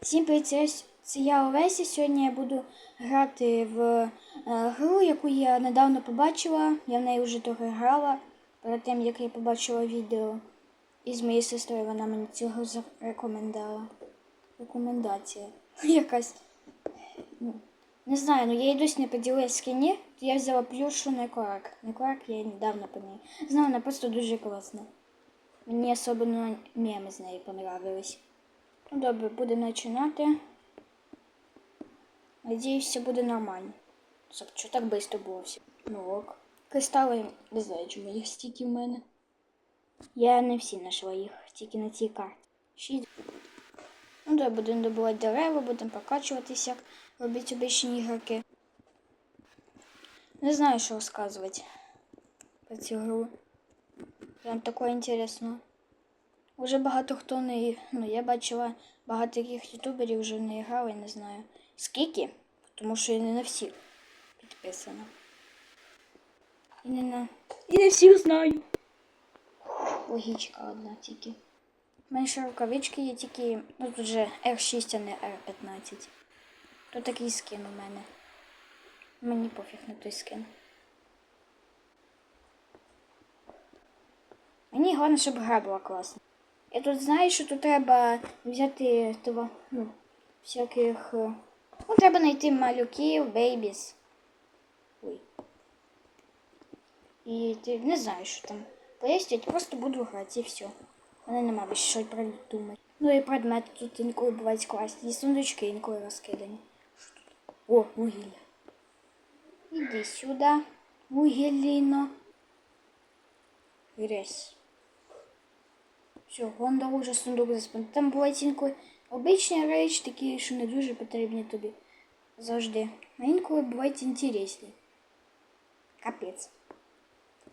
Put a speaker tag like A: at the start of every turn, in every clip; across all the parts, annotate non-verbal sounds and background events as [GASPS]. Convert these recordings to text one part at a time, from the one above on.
A: Всім привіт, це- я Олеся. Сьогодні я буду грати в е, гру, яку я недавно побачила. Я в неї вже трохи грала перед тим, як я побачила відео. І з моєю сестрою вона мені цього зарекомендувала. Рекомендація. [LAUGHS] Якась. Ну, Не знаю, ну я її досі не поділила скині, то я взяла плюшу Некорак. Некорак я недавно по неї. Знаю, вона просто дуже класна. Мені особливо меми з неї понравились. Ну добре, будемо починати. Надіюсь, все буде нормально. Стоп, Що так швидко було все? Ну ок. Кристали, не знаю, чому їх стільки в мене. Я не всі знайшла їх, тільки на цій карті. Шість. Ну добре, будемо добувати дерева, будемо покачуватися, робити обичні ігроки. Не знаю, що розказувати про цю гру. Прям таке інтересно. Уже багато хто не. Ну, я бачила багато таких ютуберів вже не грали, не знаю. Скільки? Тому що я не на всіх підписана. І не на. І не всіх знаю. Логічка одна тільки. Ще рукавички є тільки. Ну тут же R6, а не R15. Тут такий скин у мене. Мені пофіг на той скин. Мені головне, щоб гра була класна. Я тут знаю, що тут треба взяти того, ну, всяких. е, Ну, треба знайти малюків, бейбіс. Ой. І ти не знаю, що там. Пояснять, просто буду грати і все. У мене нема більше що придумати. Ну і предмети тут інколи бувають класні. І сундучки інколи розкидані. О, вугілля. Іди сюди, вугілліно. Грязь. Все, вон дав уже сундук заспан. Там інколи обичні речі, такі, що не дуже потрібні тобі завжди. А інколи бувають інтересні. Капець.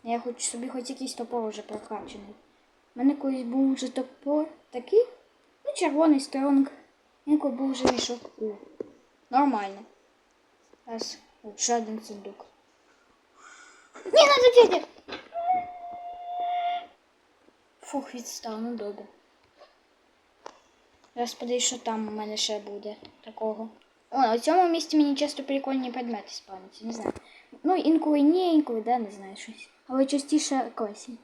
A: Я хочу собі хоч якийсь топор вже прокачаний. У мене колись був вже топор такий, ну, червоний стронг. Інколи був вже. О, нормально. От ще один сундук. Ні, надо дядя! Фух, відстав, ну добре. Зараз подивись, що там у мене ще буде такого. О, на цьому місці мені часто прикольні предмети спавняться, не знаю. Ну, інколи ні, інколи, да, не знаю щось. Але частіше класні.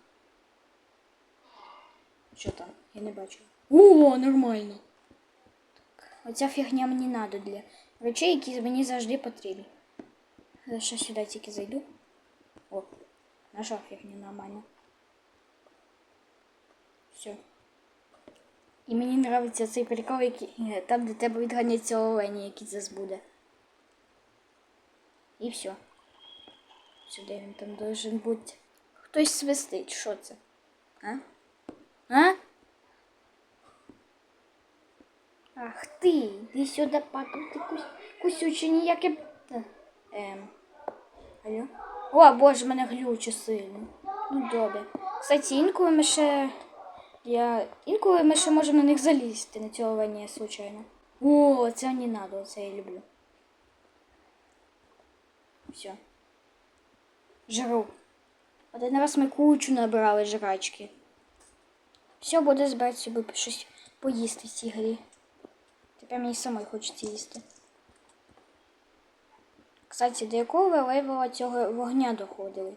A: Що там? Я не бачу. О, нормально. Так, оця фігня мені треба для речей, які мені завжди потрібні. Зараз ще сюди тільки зайду. О, наша фігня нормально. Все. І мені подобається цей прикол, який е, там, де тебе відганяться олені, який це буде. І все. Сюди він там должен бути. Хтось свистить, що це? А? А? Ах ти, іди сюди, папа, ти кусь, кусючий ніяке. Ем. Алло? О, боже, мене глюче сильно. Ну добре. Кстати, інколи ми ще. Я. Інколи ми ще можемо на них залізти на цього вані, случайно. О, це не надо, це я люблю. Все. Жру. Один раз ми кучу набрали жрачки. Все, буде збирати собі щось поїсти в цій грі. Тепер мені самой хочеться їсти. Кстати, до якого ви левела цього вогня доходили?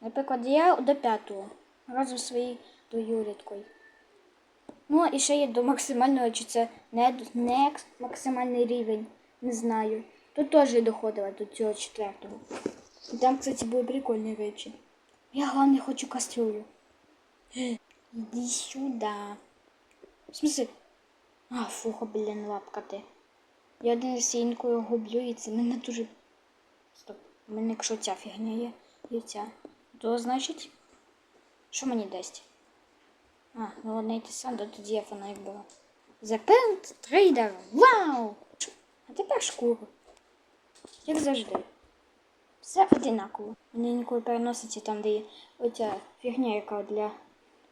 A: Наприклад, я до п'ятого. Разом зі своєю двоюрідкою. Ну, і ще є до максимального, чи це не, не максимальний рівень, не знаю. Тут теж я доходила до цього четвертого. І там, кстати, були прикольні речі. Я головне хочу кастрюлю. [GASPS] Іди сюди. В смысле? А, фуха, блін, лапка ти. Я один раз інкою гублю, і це мене дуже. Стоп. У мене якщо ця фігня є, і ця. То значить. Що мені дасть? А, ну ладно, йти сам, то тоді я фонарик була. Запент трейдер. Вау! А тепер шкуру. Як завжди. Все одинаково. Мені інколи переноситься там, де є оця фігня, яка для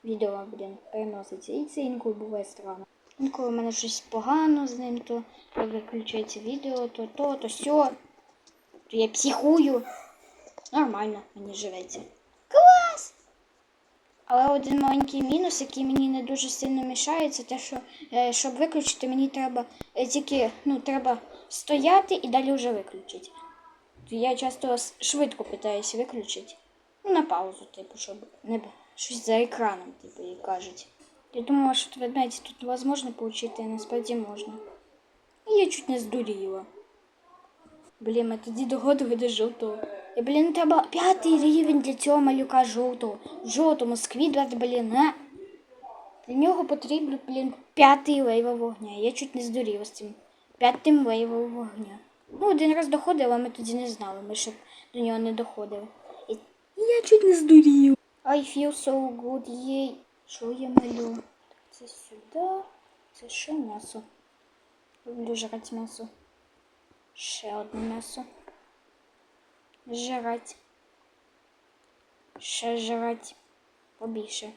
A: відео, блін, переноситься. І це інколи буває странно. Інколи в мене щось погано з ним, то виключається відео, то то, то сьо. То я психую. Нормально, мені живеться. Але один маленький мінус, який мені не дуже сильно мішає, це те, що е, щоб виключити, мені треба е, тільки ну, треба стояти і далі вже виключити. Я часто швидко питаюся виключити. Ну, на паузу, типу, щоб не щось за екраном, типу, як кажуть. Я думала, що ведмедь тут невозможно отримати, а насправді можна. І я чуть не здуріла. Блін, ми тоді догодили до жовтого. І, блін, треба п'ятий рівень для цього малюка жовтого. Жовтому сквідрат, блін, а? Для нього потрібно, блін, п'ятий лейва вогня. Я чуть не здуріла з цим п'ятим лейвом вогня. Ну, один раз доходила, ми тоді не знали, ми ще до нього не доходили. І я чуть не здурів. I feel so good, єй. Що я малю? Це сюди, це ще м'ясо. Люблю жрати м'ясо. Ще одне м'ясо. Жрать. Ще жрать. Побільше.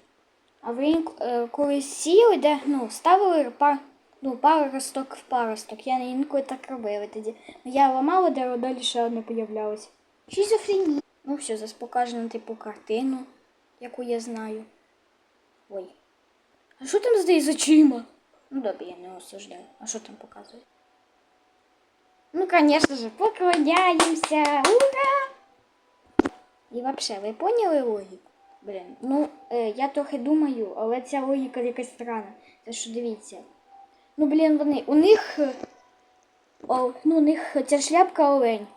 A: А ви е, коли сіли, де ну, ставили пар, ну, паросток в паросток. Я інколи так робила тоді. Я ламала дерево, далі ще одне появлялось. Шизофренія. Ну все, зараз покажу нам типу картину, яку я знаю. Ой. А що там здається з очима? Ну добре, я не осуждаю. А що там показує? Ну, конечно же, поклоняемся! Ура! І вообще, ви поняли логіку? Блін, ну е, я трохи думаю, але ця логіка якась странна. Це що дивіться. Ну, блін, вони. У них. е, О, ну, у них ця шляпка олень.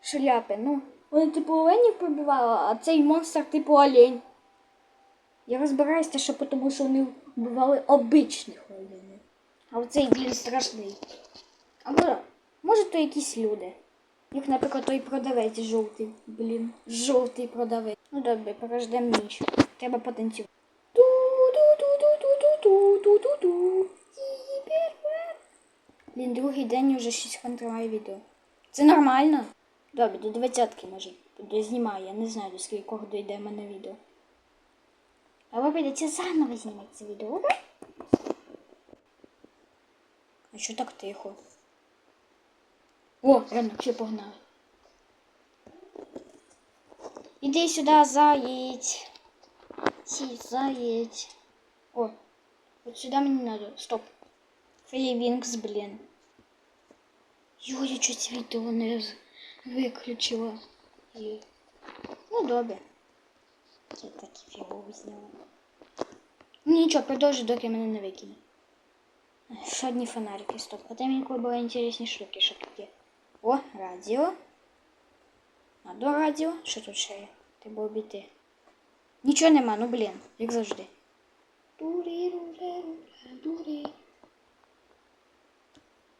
A: Шляпи, ну. Вони типу оленів прибивали, а цей монстр типу олень. Я розбираюся, що тому що вони вбивали обичних оленів. А оцей блін страшний. Або, Може, то якісь люди. Як, наприклад, той продавець жовтий, блін. Жовтий продавець. Ну добре, порождемо ніч. Треба потанцювати. Блін, другий день уже щось контролює відео. Це нормально? Добре, до двадцятки може. Дознімаю, я не знаю, до скількох дойде мене відео. Але прийдеться заново знімати це відео. А що так тихо? О, реально, ще погнали. Іди сюди, заєць. Сі, заєць. О, от сюди мені надо. Стоп. Фрівінкс, блін. Йо, я чуть відео не з- виключила. І... Ну, добре. Я так і фігово зняла. Ну нічого, продовжу, доки мене не викине. Ще одні фонарики, стоп. А там інколи були інтересні штуки, що тут є. О, радіо. А до радіо. Що тут ще є? Треба обійти. Нічого нема, ну блін, як завжди.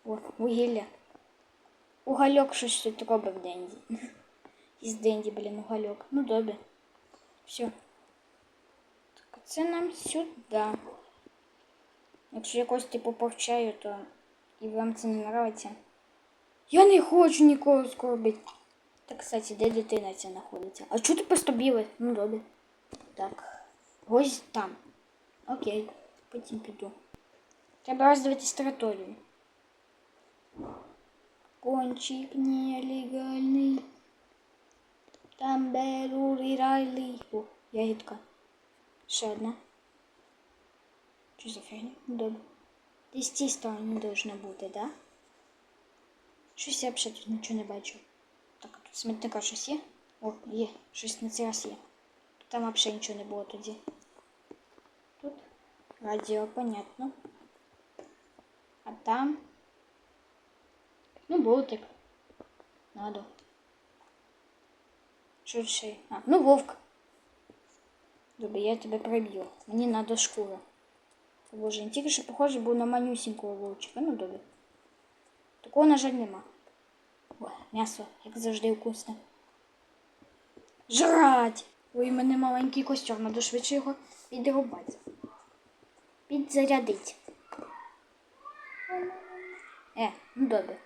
A: О, вугілля. Угольок щось тут робить в Денді. [LAUGHS] Із Денді, блін, угольок. Ну добре. Все. Так, це нам сюди. Якщо якось типу повчаю, то і вам це не нравиться. Я не хочу нікого скорбити. Так, кстати, де дитина ця знаходиться? А чого ти просто білий? Ну добре. Так. Ось там. Окей. Потім піду. Треба роздивитись територію. Кончик нелегальний. Там берурірайлий. О, ягідка. Ще одна. Що за фігня? Ну, Добре. Десь з цієї сторони должно бути, да? Щось я взагалі тут нічого не бачу. Так, тут смітника щось є? О, є, щось на цей раз є. Там взагалі нічого не було тоді. Тут радіо, понятно. А там. Ну, болтик. Надо. Що ще? А, ну вовк. Добре, я тебе проб'ю. Мені надо шкура. Боже, тільки що похожий був на манюсінького вовчика. Ну добре. Такого, на жаль, нема. О, м'ясо, як завжди, вкусне. Жрать! Ой, мене маленький костюм, надо швидше його підрубати. Підзарядить. Е, ну добре.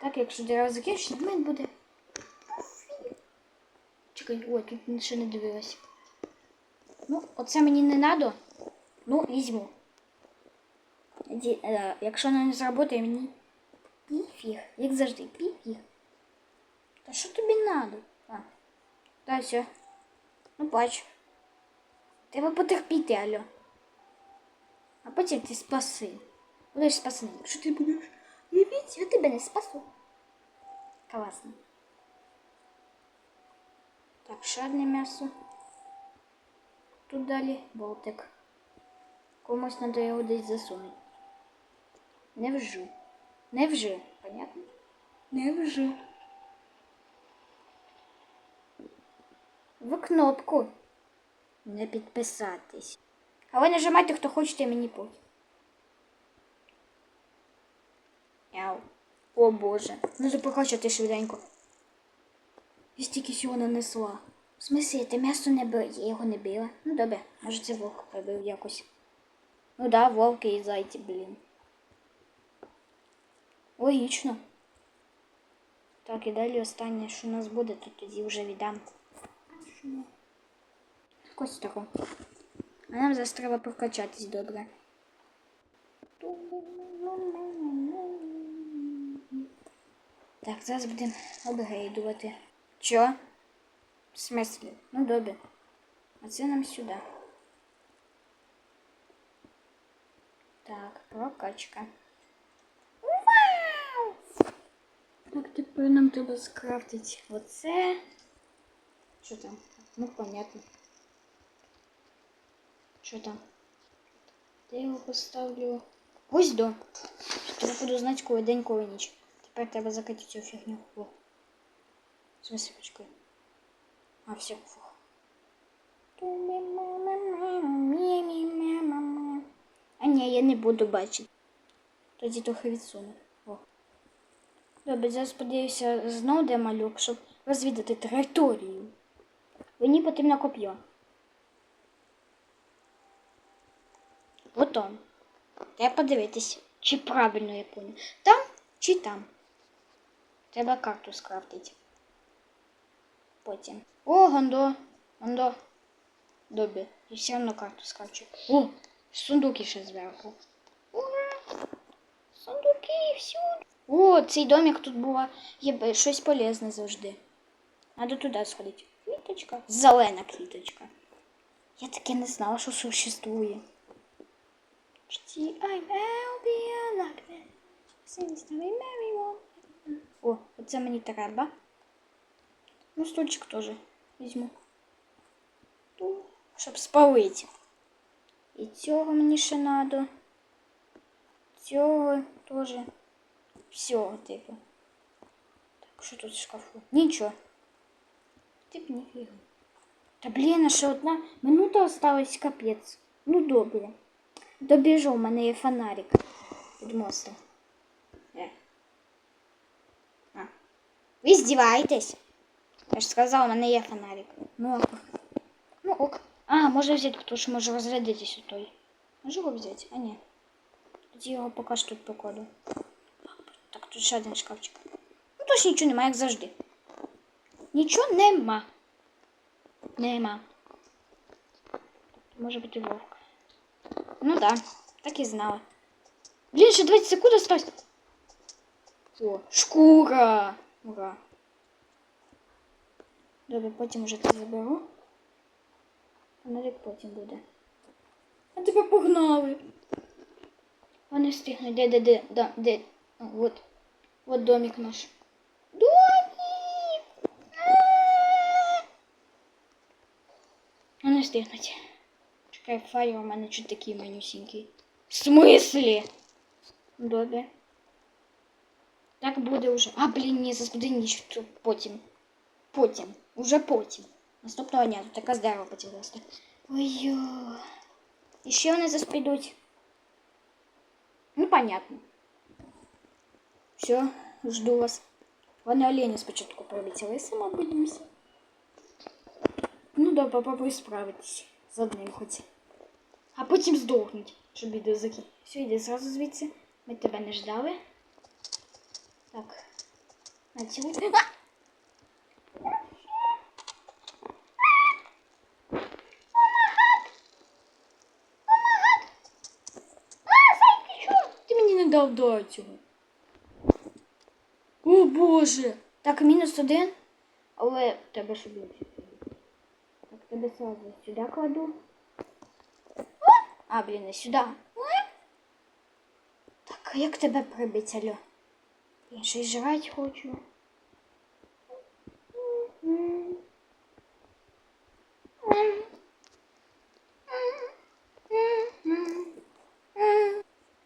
A: Так, якщо дерево закінчиться, в мене буде. Чекай, ой, тут ще не дивилась. Ну, оце мені не надо. Ну, візьму. Е, якщо вона не зработає, мені піфіг. Як завжди, піфіг. Та що тобі надо? А, та все. Ну, бач. Треба потерпіти, алло. А потім ти спаси. Будеш спасеним. Що ти будеш? Уявіть, я тебе не спасу. Класно. Так, ще м'ясо. Тут далі болтик. Комусь треба його десь засунути. Не вжу. Не вжи, понятно? Не вжи. В кнопку. Не підписатись. А ви нажимайте, хто хочете мені пофіг. Яу. О боже. Ну запокачати швиденько. Я стільки всього нанесла. В смислі, ти м'ясо не била? Я його не била. Ну добре, може це вовк прибив якось. Ну да, вовки і зайці, блін. Логічно. Так, і далі останнє, що у нас буде, то тоді вже віддам. Ось тако. А нам зараз треба прокачатись добре. Так, зараз будемо апгрейдувати. Чо? В смислі? Ну добре. А це нам сюди. Так, прокачка. Вау! Так, тепер нам треба скрафтити оце. Що там? Ну, понятно. Що там? Я його поставлю? Ось до. Треба буду знати, коли день, коли ніч. Тепер треба закрити цю фігню. О. В. А, все, фух. А ні, я не буду бачити. Тоді трохи відсуну. Добре, зараз подивлюся знову де малюк, щоб розвідати територію. Мені потрібно коп'є. Потім. Треба подивитись, чи правильно я понял. Там чи там. Треба карту скрафтити. Потім. О, гондо. Гондо. Добре. І все одно карту скрафчу. О, сундуки ще зверху. Ура! Сундуки всюди. О, цей домик тут була. Є щось полезне завжди. Надо туди сходити. Квіточка. Зелена квіточка. Я таке не знала, що существує. О, оце мені треба. Ну, стульчик теж візьму. Щоб спалити. І цього мені ще надо. Цього теж. Всього, типу. Так, що тут в шкафу? Нічого. Тип ніфіга. Та блін, а ще одна минута осталась капець. Ну добре. Добіжу, у мене є фонарик від моста. Е. А. Ви здіваєтесь? Я ж сказав, у мене є фонарик. Ну ок. Ну ок. А, може взяти, хто ж може розрядитись у той. Можу його взяти? А ні. Тоді його поки що тут покладу. Тут ще один шкафчик. Ну точно нічого немає, як завжди. Нічого нема. Нема. Може бути вовк. Ну да, так і знала. Блін, ще 20 секунд осталось. О, шкура! Ура. Добре, потім вже це заберу. Фонарик потім буде. А тебе погнали. Вони встигнуть. Де, де, де, де, де. О, вот. Вот домик наш. Домик! А! Вони встигнуть. Чекай, файл у мене чуть такий манюсінький. В смислі? Добре. Так буде вже. А, блін, ні, за ніч то потім. Потім. Уже потім. Наступного дня тут така здорова потягнувся. Ой-ой. І ще вони заспідуть. Ну, понятно. Все, жду вас. Вони олені спочатку пообіцяли, сама будемося. Ну да, попробуй справитись з одним хоч. А потім здохнуть, щоб відео закінчити. Все, йди зразу звідси. Ми тебе не ждали. Так. На цілу. А! Ти мені не дав до цього. О боже! Так, мінус один. Але тебе ще більше. Так, тебе сразу сюди кладу. А, блін, не сюди. Так, а як тебе прибить, алло? Я ще й жрать хочу.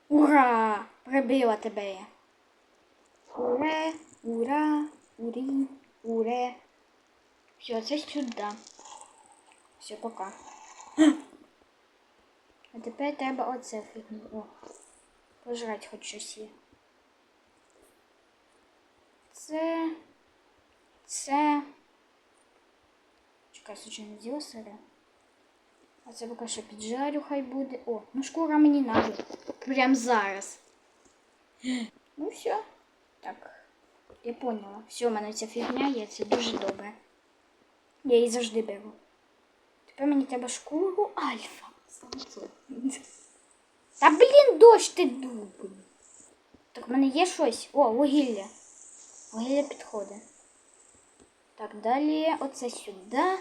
A: Ура! Прибила тебе я. Уре, ура, урі, уре. Все, це сюди. Все, пока. А тепер треба оце фігню. О, пожрать хоч щось є. Це. Це. Чекай, случайно з'їла сире. А це поки що піджарю, хай буде. О, ну шкура мені надо. Прям зараз. Ну все. Так. Я поняла. Все, у мене ця фігня є, це дуже добре. Я її завжди беру. Тепер мені треба шкуру альфа. Та блін, дощ ти дуб. Так в мене є щось. О, вугілля. Вугілля підходить. Так, далі оце сюди.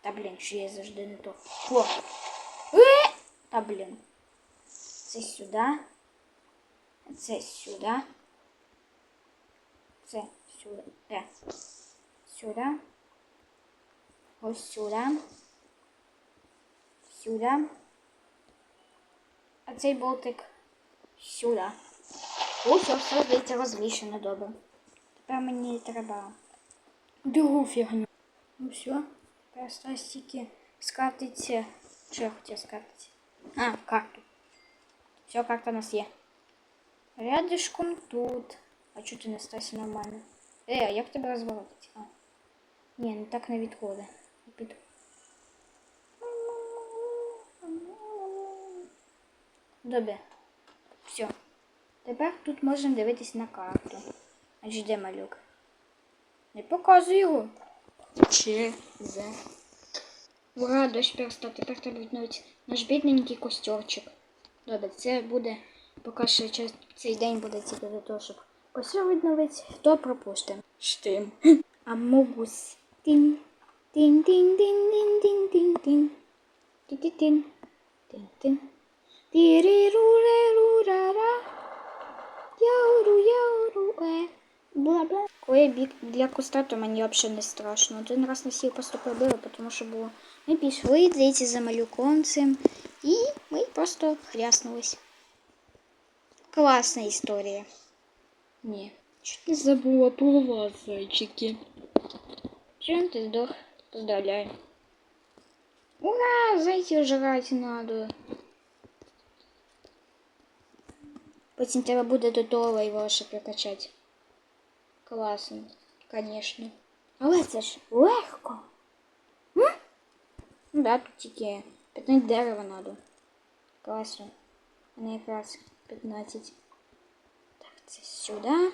A: Та блін, що я завжди не то. О! Е! Та блін. Це сюди. Це сюди. Це сюди. Сюди. Ось сюди. Сюди. А цей болтик сюди. Ось все здається розміщено добре. Тепер мені треба другу фігню. Ну все. Тепер осталось тільки скрафтити. Що я хотів скрафтити? А, карту. Все, карта у нас є. Рядышком тут. А чого ти не стався нормально? Е, а як тебе розворотити? А. Ні, ну так не відходи. Під... Добре. Все. Тепер тут можемо дивитись на карту. Аж де малюк? Не показуй його. Че за. Ура, дощ перестав. Тепер треба відновити наш бідненький костерчик. Добре, це буде поки що цей день буде тільки для того, щоб костер відновити, то пропустимо. Штим. Амогус. Тін. Тін тін тін тін тін тін тін. Ті-ті-тін. Тін-тін. Тірі-ру-ре-ру-ра-ра. Яуру, яуру, е. Бла-бла. Коли я біг для куста, то мені взагалі не страшно. Один раз на всіх просто пробили, тому що було. Ми пішли, здається, за малюком цим. І ми просто хряснулись. Класна історія. Ні. Чуть не забула про вас, зайчики. Чим ти здох? Поздравляю. Ура! Зайців жрати надо. Потім треба буде до того його ще прокачати. Класно, звісно. Але це ж легко. М? Ну да, тут тільки 15 дерева надо. Класно. А не якраз 15. Це сюди.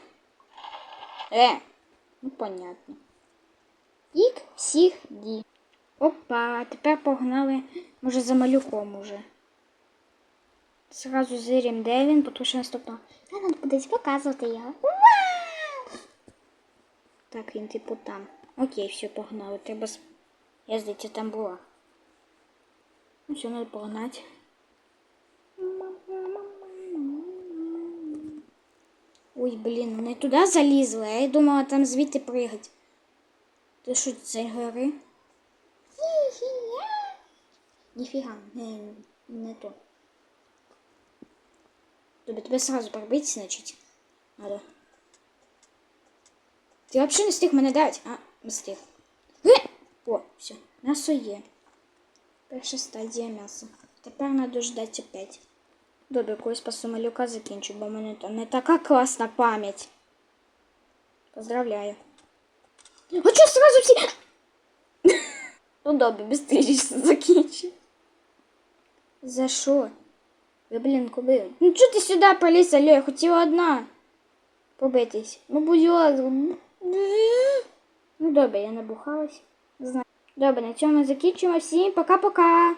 A: Е, ну понятно. Ік всіх ді. Опа, тепер погнали, може, за малюком уже. Сразу зирім, де він, тому що наступного. Та нам кудись показувати його. Так, він типу там. Окей, все, погнали. Треба. Я здається, там була. Ну, все, треба погнати. Ой, блін, вони туди залізли, а я думала там звідти пригать. Ти що, це гори? Ніфіга, не, не то. Тобі тебе сразу пробити, значить. Надо. Ти взагалі не встиг мене дати? А, не встиг. Е! О, все, м'ясо є. Перша стадія м'яса. Тепер треба ждати опять. Добре, колись по малюка закінчу, бо в мене там не така класна пам'ять. Поздравляю. А чого сразу всі... ну добре, быстрее закінчу. За що? Ви, блін, куди? Ну чого ти сюди поліз, алло, я хотіла одна. Побитись. Ну, будь ласка. Ну добре, я набухалась. Добре, на цьому закінчимо. Всім пока-пока.